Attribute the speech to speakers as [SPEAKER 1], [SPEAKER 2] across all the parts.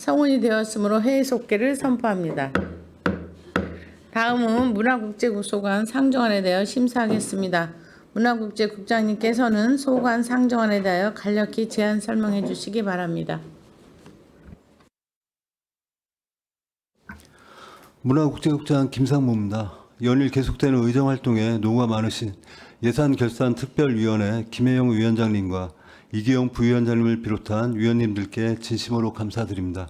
[SPEAKER 1] 성원이 되었으므로 회의 속계를 선포합니다. 다음은 문화국제국 소관 상정안에 대하여 심사하겠습니다. 문화국제국장님께서는 소관 상정안에 대하여 간략히 제안 설명해 주시기 바랍니다.
[SPEAKER 2] 문화국제국장 김상무입니다. 연일 계속되는 의정활동에 노고가 많으신 예산결산특별위원회 김혜영 위원장님과 이기영 부위원장님을 비롯한 위원님들께 진심으로 감사드립니다.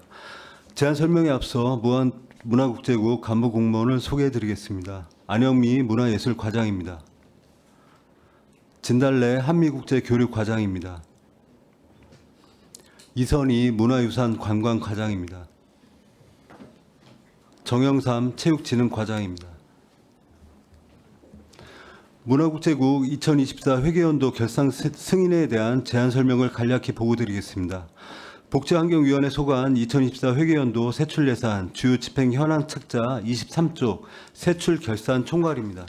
[SPEAKER 2] 제안 설명에 앞서 무한 문화국제국 간부 공무원을 소개해드리겠습니다. 안영미 문화예술과장입니다. 진달래 한미국제교류과장입니다. 이선희 문화유산 관광과장입니다. 정영삼 체육진흥과장입니다. 문화국제국 2024 회계연도 결산 스- 승인에 대한 제안 설명을 간략히 보고드리겠습니다. 복지환경위원회 소관 2024 회계연도 세출 예산 주요 집행 현황 책자 23쪽 세출 결산 총괄입니다.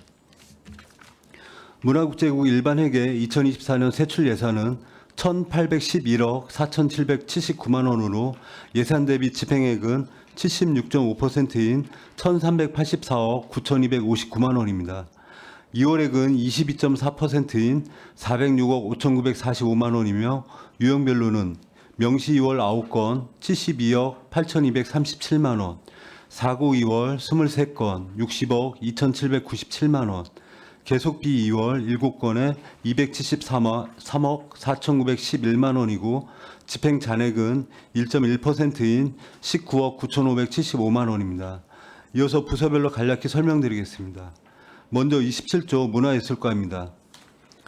[SPEAKER 2] 문화국제국 일반 회계 2024년 세출 예산은 1,811억 4,779만 원으로 예산 대비 집행액은 76.5%인 1,384억 9,259만 원입니다. 2월액은 22.4%인 406억 5,945만 원이며 유형별로는 명시 2월 9건 72억 8,237만 원, 사고 2월 23건 60억 2,797만 원, 계속비 2월 7건에 273억 3억 4,911만 원이고 집행 잔액은 1.1%인 19억 9,575만 원입니다. 이어서 부서별로 간략히 설명드리겠습니다. 먼저 27조 문화예술과입니다.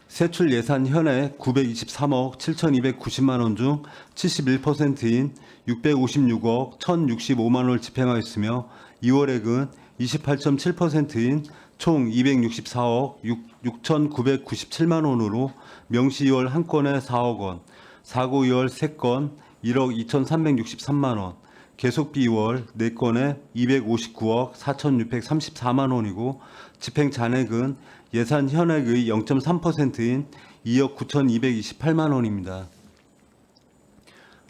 [SPEAKER 2] 세출 예산 현액 923억 7,290만 원 중 71%인 656억 1,065만 원을 집행하였으며 2월액은 28.7%인 총 264억 6,997만 원으로 명시 2월 한 건에 4억 원, 사고 2월 3건 1억 2,363만 원, 계속비 2월 4건에 259억 4,634만 원이고 집행 잔액은 예산 현액의 0.3%인 2억 9,228만 원입니다.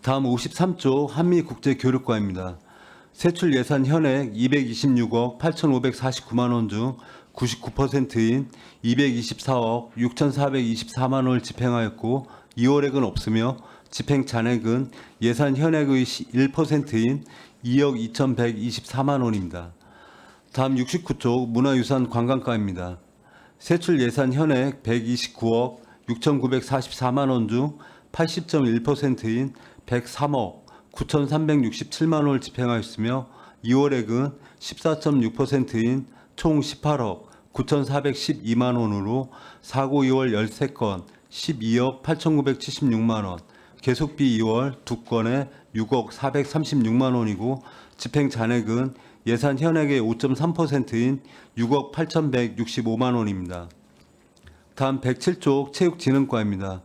[SPEAKER 2] 다음 53조 한미국제교류과입니다. 세출 예산 현액 226억 8,549만 원 중 99%인 224억 6,424만 원을 집행하였고 2월액은 없으며 집행 잔액은 예산 현액의 1%인 2억 2,124만 원입니다. 다음 69조 문화유산 관광과입니다. 세출 예산 현액 129억 6,944만 원 중 80.1%인 103억 9,367만 원을 집행하였으며 2월액은 14.6%인 총 18억 9,412만 원으로 사고 2월 13건 12억 8,976만 원, 계속비 2월 2건에 6억 436만 원이고 집행 잔액은 예산 현액의 5.3%인 6억 8,165만 원입니다. 다음 107조 체육진흥과입니다.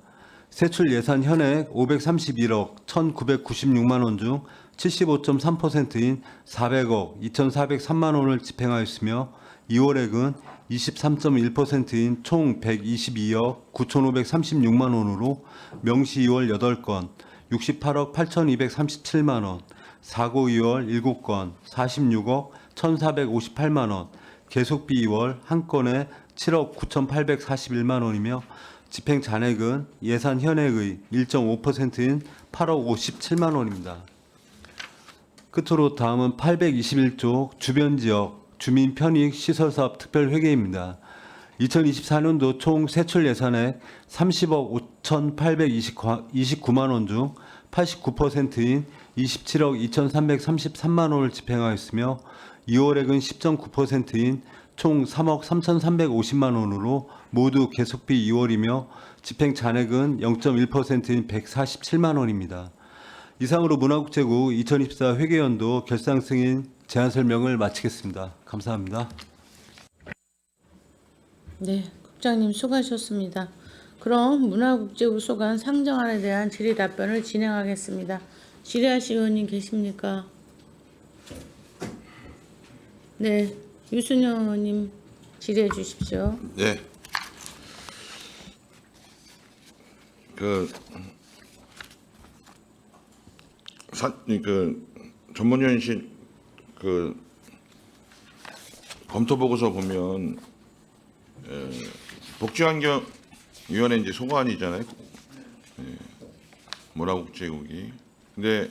[SPEAKER 2] 세출 예산 현액 531억 1,996만 원 중 75.3%인 400억 2,403만 원을 집행하였으며 2월액은 23.1%인 총 122억 9,536만 원으로 명시 2월 8건 68억 8,237만 원, 사고 2월 7건 46억 1,458만 원, 계속비 2월 한 건에 7억 9,841만 원이며 집행 잔액은 예산 현액의 1.5%인 8억 57만 원입니다. 끝으로 다음은 821조 주변 지역 주민 편익 시설 사업 특별 회계입니다. 2024년도 총 세출 예산액 30억 5,829만 원 중 89%인 27억 2,333만 원을 집행하였으며 2월액은 10.9%인 총 3억 3,350만 원으로 모두 계속비 2월이며 집행 잔액은 0.1%인 147만 원입니다. 이상으로 문화국제국 2024 회계연도 결상 승인 제안 설명을 마치겠습니다. 감사합니다.
[SPEAKER 1] 네, 국장님 수고하셨습니다. 그럼 문화국제국 소관 상정안에 대한 질의 답변을 진행하겠습니다. 질의하실 의원님 계십니까? 네, 유순영 의원님 질의해 주십시오.
[SPEAKER 3] 네. 그, 사, 그, 전문위원실 그 검토 보고서 보면 에, 복지환경 위원회 이제 소관이잖아요. 예, 문화국제국이. 근데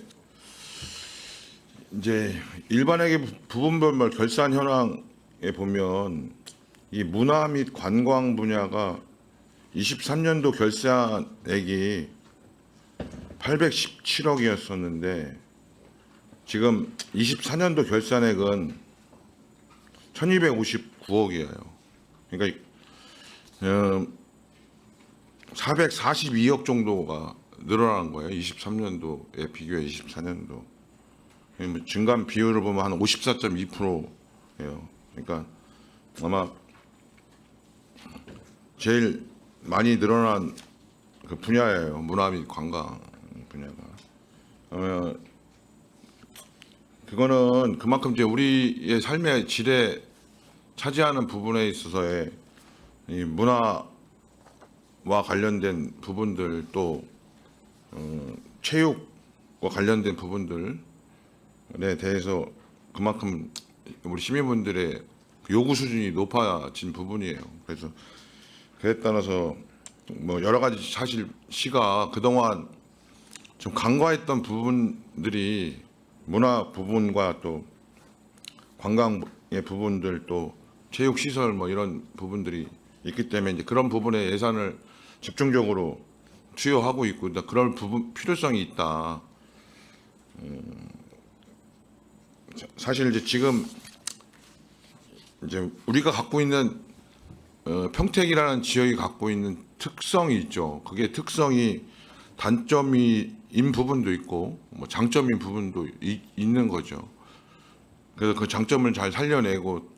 [SPEAKER 3] 이제 일반에게 부분별로 결산 현황에 보면 이 문화 및 관광 분야가 23년도 결산액이 817억이었었는데 지금 24년도 결산액은 1259억이에요. 그러니까 어, 442억 정도가 늘어난 거예요. 23년도에 비교해 24년도. 뭐 증감 비율을 보면 한 54.2%예요. 그러니까 아마 제일 많이 늘어난 그 분야예요. 문화 및 관광 분야가. 어, 그거는 그만큼 이제 우리의 삶의 질에 차지하는 부분에 있어서의 이 문화와 관련된 부분들 또 어, 체육과 관련된 부분들에 대해서 그만큼 우리 시민분들의 그 요구 수준이 높아진 부분이에요. 그래서 그에 따라서 뭐 여러 가지 사실 시가 그동안 좀 간과했던 부분들이 문화 부분과 또 관광의 부분들 또 체육 시설 뭐 이런 부분들이 있기 때문에 이제 그런 부분에 예산을 집중적으로 투여하고 있고 그런 부분 필요성이 있다. 음, 자- 사실 이제 지금 이제 우리가 갖고 있는 어, 평택이라는 지역이 갖고 있는 특성이 있죠. 그게 특성이 단점 인 부분도 있고 뭐 장점인 부분도 이- 있는 거죠. 그래서 그 장점을 잘 살려내고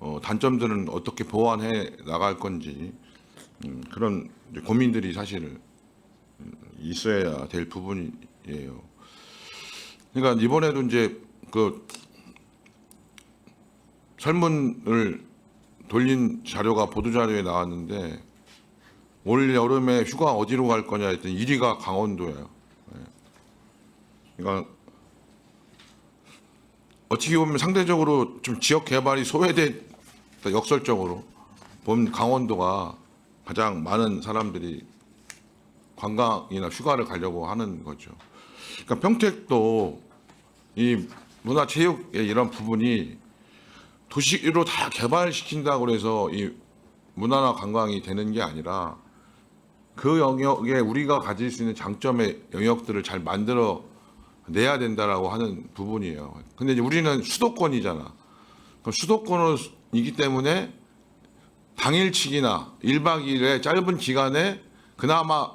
[SPEAKER 3] 어, 단점들은 어떻게 보완해 나갈 건지 음, 그런 고민들이 사실 음, 있어야 될 부분이에요. 그러니까 이번에도 이제 그 설문을 돌린 자료가 보도 자료에 나왔는데 올 여름에 휴가 어디로 갈 거냐 했더니 1위가 강원도예요. 예. 그러니까 어떻게 보면 상대적으로 좀 지역 개발이 소외된 역설적으로 보면 강원도가 가장 많은 사람들이 관광이나 휴가를 가려고 하는 거죠. 그러니까 평택도 이 문화체육의 이런 부분이 도시로 다 개발시킨다고 해서 이 문화나 관광이 되는 게 아니라 그 영역에 우리가 가질 수 있는 장점의 영역들을 잘 만들어 내야 된다라고 하는 부분이에요. 근데 이제 우리는 수도권이잖아. 그럼 수도권이기 때문에 당일치기나 1박 2일의 짧은 기간에 그나마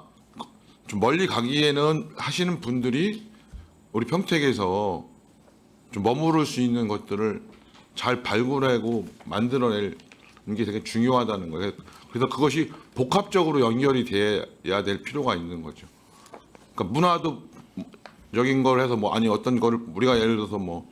[SPEAKER 3] 좀 멀리 가기에는 하시는 분들이 우리 평택에서 좀 머무를 수 있는 것들을 잘 발굴하고 만들어낼 게 되게 중요하다는 거예요. 그래서 그것이 복합적으로 연결이 돼야 될 필요가 있는 거죠. 그러니까 문화도 적인 걸 해서 뭐 아니 어떤 거를 우리가 예를 들어서 뭐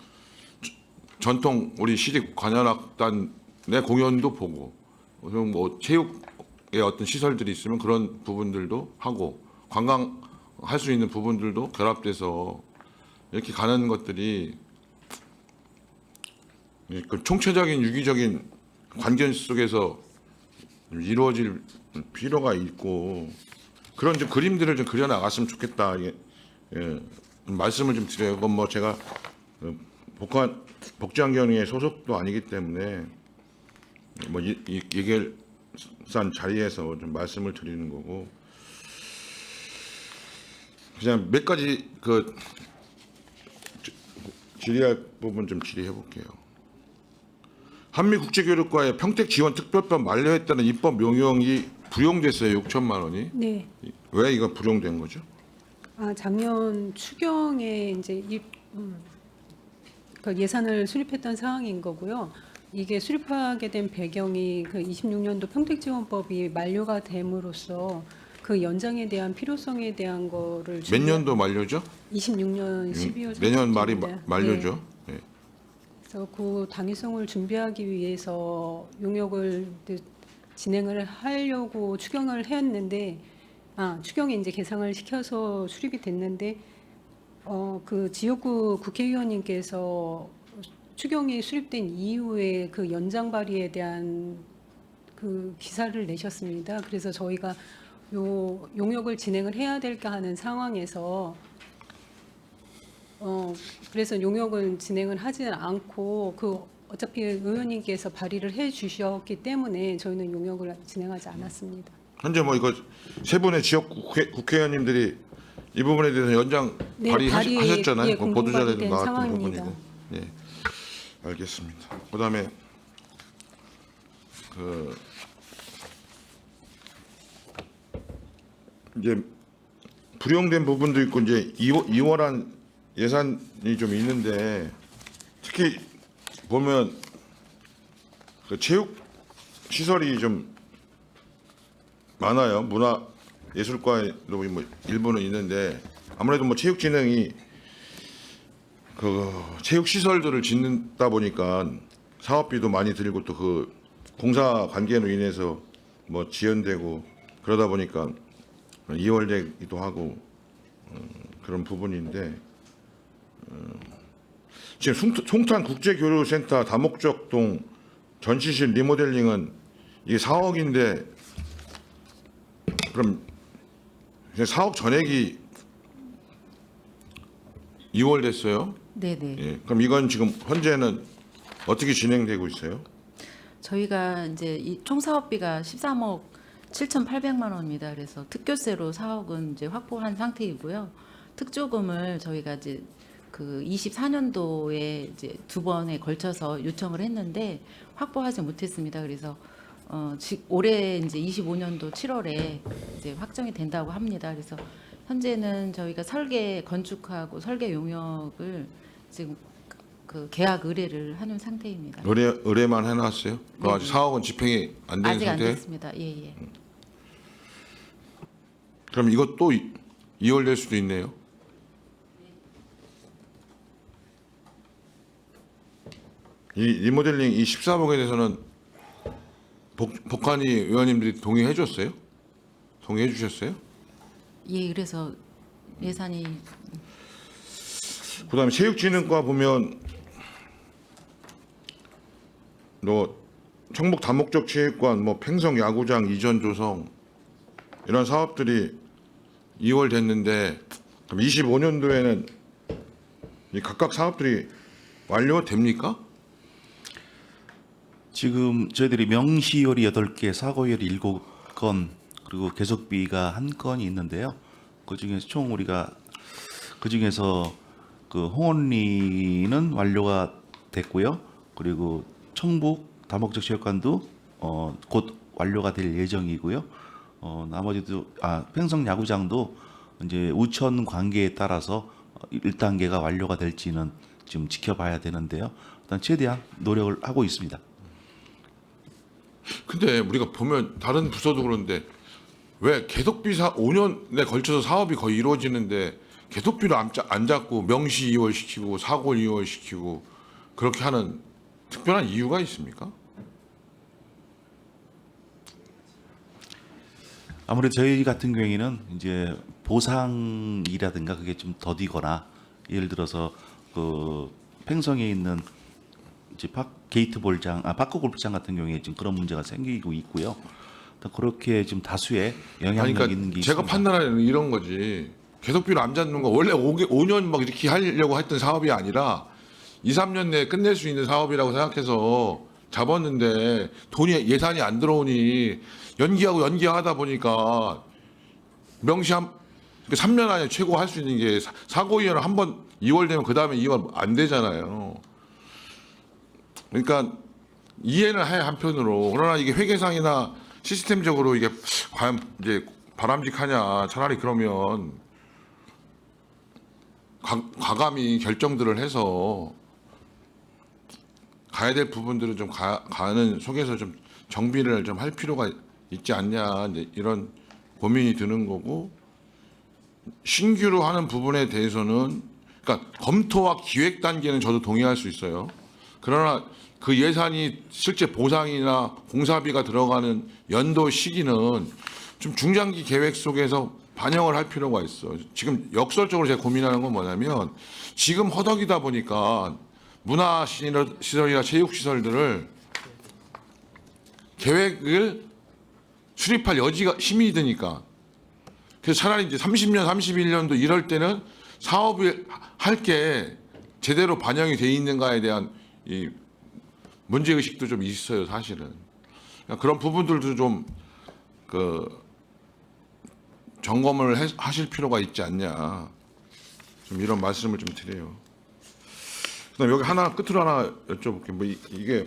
[SPEAKER 3] 저- 전통 우리 시립 관현악단의 공연도 보고 그리고 뭐 체육의 어떤 시설들이 있으면 그런 부분들도 하고 관광 할 수 있는 부분들도 결합돼서 이렇게 가는 것들이 그 총체적인 유기적인 관계 속에서 이루어질 필요가 있고 그런 좀 그림들을 좀 그려 나갔으면 좋겠다. 이게 예, 말씀을 좀 드려요. 이건 뭐 제가 어, 복한 복지환경의 소속도 아니기 때문에 뭐 이, 이 예결산 자리에서 좀 말씀을 드리는 거고 그냥 몇 가지 그 지- 질의할 부분 좀 질의해 볼게요. 한미 국제교육과의 평택 지원 특별법 만료했다는 입법 명령이 불용됐어요. 6천만 원이.
[SPEAKER 4] 네.
[SPEAKER 3] 왜 이거 불용된 거죠?
[SPEAKER 4] 아, 작년 추경에 이제 이, 음, 그 예산을 수립했던 상황인 거고요. 이게 수립하게 된 배경이 그 26년도 평택지원법이 만료가 됨으로써 그 연장에 대한 필요성에 대한 거를
[SPEAKER 3] 몇 년도 만료죠?
[SPEAKER 4] 26년 12월
[SPEAKER 3] 음, 내년 말이 마-
[SPEAKER 4] 31일.
[SPEAKER 3] 만료죠. 네.
[SPEAKER 4] 그래서 그 당위성을 준비하기 위해서 용역을 이제 진행을 하려고 추경을 했는데 아 추경에 이제 계상을 시켜서 수립이 됐는데 어, 그 지역구 국회의원님께서 추경이 수립된 이후에 그 연장 발의에 대한 그 기사를 내셨습니다. 그래서 저희가 요 용역을 진행을 해야 될까 하는 상황에서 어 그래서 용역을 진행을 하지는 않고 그 어차피 의원님께서 발의를 해 주셨기 때문에 저희는 용역을 진행하지 않았습니다.
[SPEAKER 3] 현재 뭐 이거 세 분의 지역 국회, 국회 의원님들이 이 부분에 대해서 연장
[SPEAKER 4] 네,
[SPEAKER 3] 발의하셨잖아요.
[SPEAKER 4] 발의, 예,
[SPEAKER 3] 뭐
[SPEAKER 4] 발의된
[SPEAKER 3] 나왔던
[SPEAKER 4] 상황입니다.
[SPEAKER 3] 부분이고. 예, 알겠습니다. 그다음에 그 이제 불용된 부분도 있고 이제 이월, 이월한 예산이 좀 있는데 특히 보면 그 체육 시설이 좀 많아요. 문화 예술과도 뭐 일부는 있는데 아무래도 뭐 체육진흥이 그 체육 시설들을 짓는다 보니까 사업비도 많이 들고 또 그 공사 관계로 인해서 뭐 지연되고 그러다 보니까 이월되기도 하고 음, 그런 부분인데 음, 지금 송- 송탄 국제교류센터 다목적동 전시실 리모델링은 이게 4억인데 그럼 4억 전액이 2월 됐어요.
[SPEAKER 5] 네네.
[SPEAKER 3] 예. 그럼 이건 지금 현재는 어떻게 진행되고 있어요?
[SPEAKER 5] 저희가 이제 이 총 사업비가 13억 7,800만 원입니다. 그래서 특교세로 4억은 이제 확보한 상태이고요. 특조금을 저희가 이제 그 24년도에 이제 두 번에 걸쳐서 요청을 했는데 확보하지 못했습니다. 그래서 어, 지, 올해 이제 25년도 7월에 이제 확정이 된다고 합니다. 그래서 현재는 저희가 설계 건축하고 설계 용역을 지금 그 계약 의뢰를 하는 상태입니다.
[SPEAKER 3] 의뢰 의뢰만 해놨어요? 그
[SPEAKER 5] 네.
[SPEAKER 3] 아직 4억은 집행이 안 된
[SPEAKER 5] 아직 안
[SPEAKER 3] 상태?
[SPEAKER 5] 됐습니다. 예, 예.
[SPEAKER 3] 그럼 이것도 2월 될 수도 있네요. 이 리모델링 이 14억에 대해서는 복, 복한이 의원님들이 동의해 줬어요? 동의해 주셨어요?
[SPEAKER 5] 예, 그래서 예산이
[SPEAKER 3] 그다음에 체육진흥과 보면 뭐 청북 다목적 체육관, 뭐 팽성 야구장 이전 조성 이런 사업들이 2월 됐는데 그럼 25년도에는 이 각각 사업들이 완료됩니까?
[SPEAKER 6] 지금 저희들이 명시열이 8개, 사고열이 7건, 그리고 계속비가 한 건이 있는데요. 그 중에서 총 우리가 그 중에서 그 홍원리는 완료가 됐고요. 그리고 청북 다목적 체육관도 어, 곧 완료가 될 예정이고요. 어, 나머지도 아 팽성 야구장도 이제 우천 관계에 따라서 1단계가 완료가 될지는 지금 지켜봐야 되는데요. 일단 최대한 노력을 하고 있습니다.
[SPEAKER 3] 근데 우리가 보면 다른 부서도 그런데 왜 계속비 사 5년에 걸쳐서 사업이 거의 이루어지는데 계속비를 안, 짜- 안 잡고 명시 2월 시키고 사고 2월 시키고 그렇게 하는 특별한 이유가 있습니까?
[SPEAKER 6] 아무래도 저희 같은 경우에는 이제 보상이라든가 그게 좀 더디거나 예를 들어서 그 팽성에 있는 이제 박 게이트 볼장, 아 파크 골프장 같은 경우에 지금 그런 문제가 생기고 있고요. 또 그렇게 지금 다수의 영향력
[SPEAKER 3] 아니,
[SPEAKER 6] 있는
[SPEAKER 3] 그러니까
[SPEAKER 6] 게
[SPEAKER 3] 제가
[SPEAKER 6] 있습니다.
[SPEAKER 3] 판단하는 이런 거지. 계속비를 안 잡는 거 원래 5개, 5년 막 이렇게 하려고 했던 사업이 아니라 2, 3년 내에 끝낼 수 있는 사업이라고 생각해서 잡았는데 돈이 예산이 안 들어오니 연기하고 연기하다 보니까 명시한 3년 안에 최고 할 수 있는 게 사- 사고위원을 한번 2월 되면 그 다음에 2월 안 되잖아요. 그러니까 이해는 해 한편으로 그러나 이게 회계상이나 시스템적으로 이게 과연 이제 바람직하냐 차라리 그러면 과, 과감히 결정들을 해서 가야 될 부분들은 좀 가, 가는 속에서 좀 정비를 좀 할 필요가 있지 않냐 이제 이런 고민이 드는 거고 신규로 하는 부분에 대해서는 그러니까 검토와 기획 단계는 저도 동의할 수 있어요. 그러나 그 예산이 실제 보상이나 공사비가 들어가는 연도 시기는 좀 중장기 계획 속에서 반영을 할 필요가 있어. 지금 역설적으로 제가 고민하는 건 뭐냐면 지금 허덕이다 보니까 문화 시설- 시설이나 체육 시설들을 계획을 수립할 여지가 힘이 드니까 그래서 차라리 이제 30년, 31년도 이럴 때는 사업을 할 게 제대로 반영이 돼 있는가에 대한 이 문제 의식도 좀 있어요, 사실은. 그러니까 그런 부분들도 좀그 점검을 해- 하실 필요가 있지 않냐. 좀 이런 말씀을 좀 드려요. 그다음 여기 하나 끝으로 하나 여쭤볼게요. 뭐 이, 이게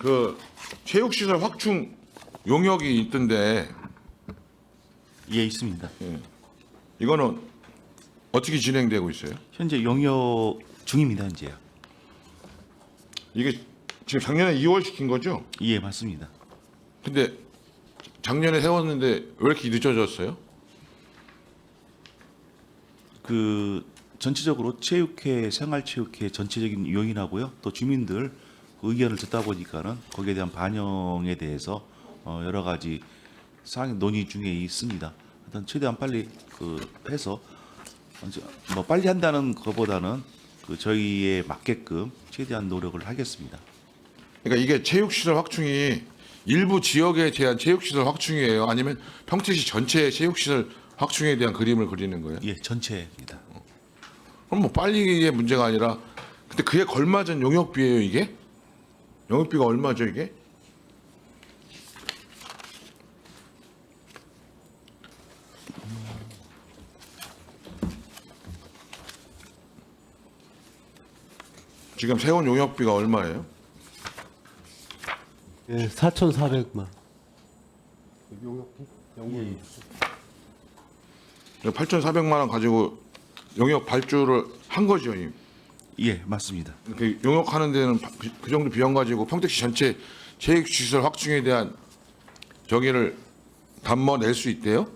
[SPEAKER 3] 그 체육시설 확충 용역이 있던데
[SPEAKER 6] 예, 있습니다.
[SPEAKER 3] 이거는 어떻게 진행되고 있어요?
[SPEAKER 6] 현재 영역 중입니다, 현재요.
[SPEAKER 3] 이게 지금 작년에 2월 시킨 거죠?
[SPEAKER 6] 예, 맞습니다.
[SPEAKER 3] 근데 작년에 세웠는데 왜 이렇게 늦어졌어요?
[SPEAKER 6] 그 전체적으로 체육회, 생활체육회 전체적인 요인하고요. 또 주민들 의견을 듣다 보니까는 거기에 대한 반영에 대해서 어, 여러 가지 사항 논의 중에 있습니다. 일단 최대한 빨리 그 해서 뭐 빨리 한다는 것보다는 그 저희에 맞게끔 최대한 노력을 하겠습니다.
[SPEAKER 3] 그러니까 이게 체육시설 확충이 일부 지역에 대한 체육시설 확충이에요? 아니면 평택시 전체의 체육시설 확충에 대한 그림을 그리는 거예요?
[SPEAKER 6] 예, 전체입니다.
[SPEAKER 3] 그럼 뭐 빨리의 문제가 아니라 근데 그에 걸맞은 용역비예요 이게? 용역비가 얼마죠 이게? 지금 세운 용역비가 얼마예요?
[SPEAKER 2] 예, 4,400만.
[SPEAKER 3] 8,400만 원 가지고 용역 발주를 한 거죠. 이.
[SPEAKER 6] 예, 맞습니다.
[SPEAKER 3] 그 용역하는 데는 그- 그 정도 비용 가지고 평택시 전체 체육 시설 확충에 대한 저기를 담궈낼 수 있대요.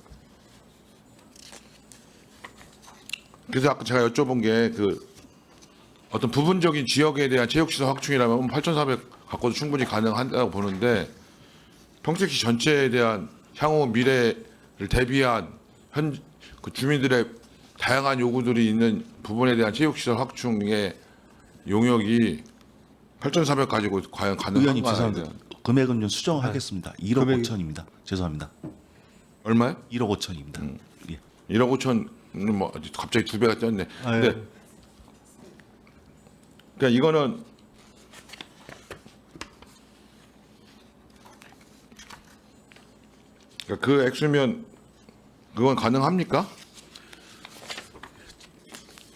[SPEAKER 3] 그래서 아까 제가 여쭤본 게그 어떤 부분적인 지역에 대한 체육시설 확충이라면 8,400 갖고도 충분히 가능하다고 보는데 평택시 전체에 대한 향후 미래를 대비한 현 그 주민들의 다양한 요구들이 있는 부분에 대한 체육시설 확충의 용역이 8,400 가지고 과연
[SPEAKER 6] 의원님
[SPEAKER 3] 가능한가?
[SPEAKER 6] 죄송합니다. 금액은 좀 수정하겠습니다. 1억
[SPEAKER 2] 금액이-
[SPEAKER 6] 5천입니다. 죄송합니다.
[SPEAKER 3] 얼마요?
[SPEAKER 6] 1억 5천입니다. 예.
[SPEAKER 3] 1억 5천은 뭐 갑자기 두 배가 뛰었네.
[SPEAKER 2] 아, 예.
[SPEAKER 3] 근데 그러니까 이거는 그러니까 그 액수면 그건 가능합니까?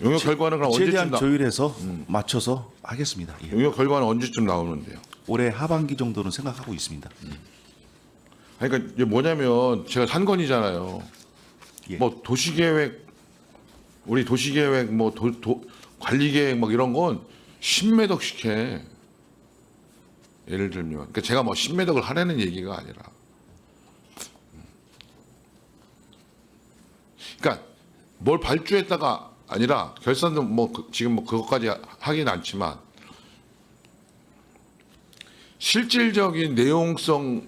[SPEAKER 3] 용역 결과는 그럼 언제쯤
[SPEAKER 6] 최대한
[SPEAKER 3] 나,
[SPEAKER 6] 조율해서 맞춰서 하겠습니다. 예.
[SPEAKER 3] 용역 결과는 언제쯤 나오는데요?
[SPEAKER 6] 올해 하반기 정도는 생각하고 있습니다.
[SPEAKER 3] 그러니까 이게 뭐냐면 제가 산 건이잖아요.
[SPEAKER 6] 예.
[SPEAKER 3] 뭐 도시계획 우리 도시계획 뭐 도, 도- 관리계획 막 이런 건 10매덕씩 해. 예를 들면 그러니까 제가 뭐 10매덕을 하라는 얘기가 아니라 그러니까 뭘 발주했다가 아니라 결산도 뭐 그- 지금 뭐 그것까지 하긴 않지만 실질적인 내용성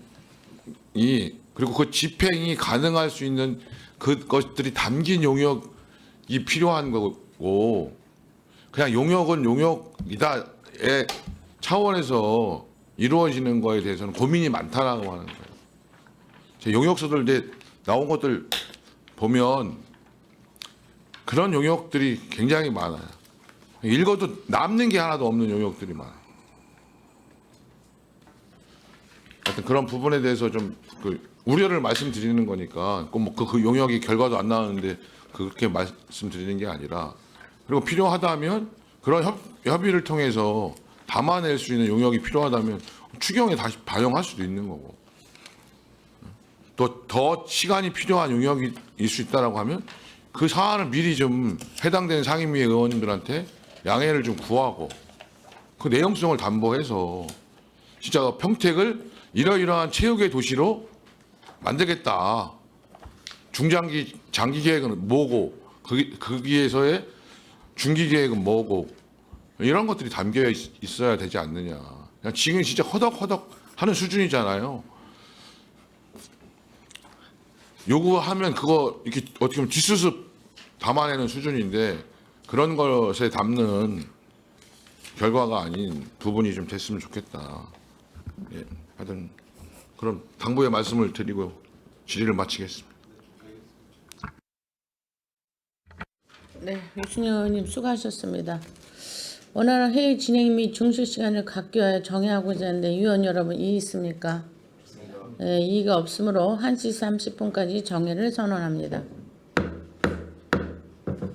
[SPEAKER 3] 이 그리고 그 집행이 가능할 수 있는 그 것들이 담긴 용역이 필요한 거고 그냥 용역은 용역이다의 차원에서 이루어지는 거에 대해서는 고민이 많다라고 하는 거예요. 제 용역서들 이제 나온 것들 보면 그런 용역들이 굉장히 많아요. 읽어도 남는 게 하나도 없는 용역들이 많아요. 하여튼 그런 부분에 대해서 좀 그 우려를 말씀드리는 거니까 꼭뭐그 그 용역이 결과도 안 나오는데 그렇게 말씀드리는 게 아니라 그리고 필요하다면 그런 협, 협의를 통해서 담아낼 수 있는 용역이 필요하다면 추경에 다시 반영할 수도 있는 거고 또 더 시간이 필요한 있을 수 있다라고 하면 그 사안을 미리 좀 해당되는 상임위 의원님들한테 양해를 좀 구하고 그 내용성을 담보해서 진짜 평택을 이러이러한 체육의 도시로 만들겠다. 중장기 장기 계획은 뭐고 거기 거기에서의 중기 계획은 뭐고 이런 것들이 담겨 있, 있어야 되지 않느냐. 지금 진짜 허덕허덕 하는 수준이잖아요. 요구하면 그거 이렇게 어떻게 보면 뒷수습 담아내는 수준인데 그런 것에 담는 결과가 아닌 부분이 좀 됐으면 좋겠다. 예, 하여튼 그럼 당부의 말씀을 드리고 질의를 마치겠습니다.
[SPEAKER 1] 네, 유승현 의원님 수고하셨습니다. 원활한 회의 진행 및 중실 시간을 갖기 위하여 정해하고자 하는데 위원 여러분 이의 있습니까? 네, 이의가 없으므로 1시 30분까지 정회를 선언합니다.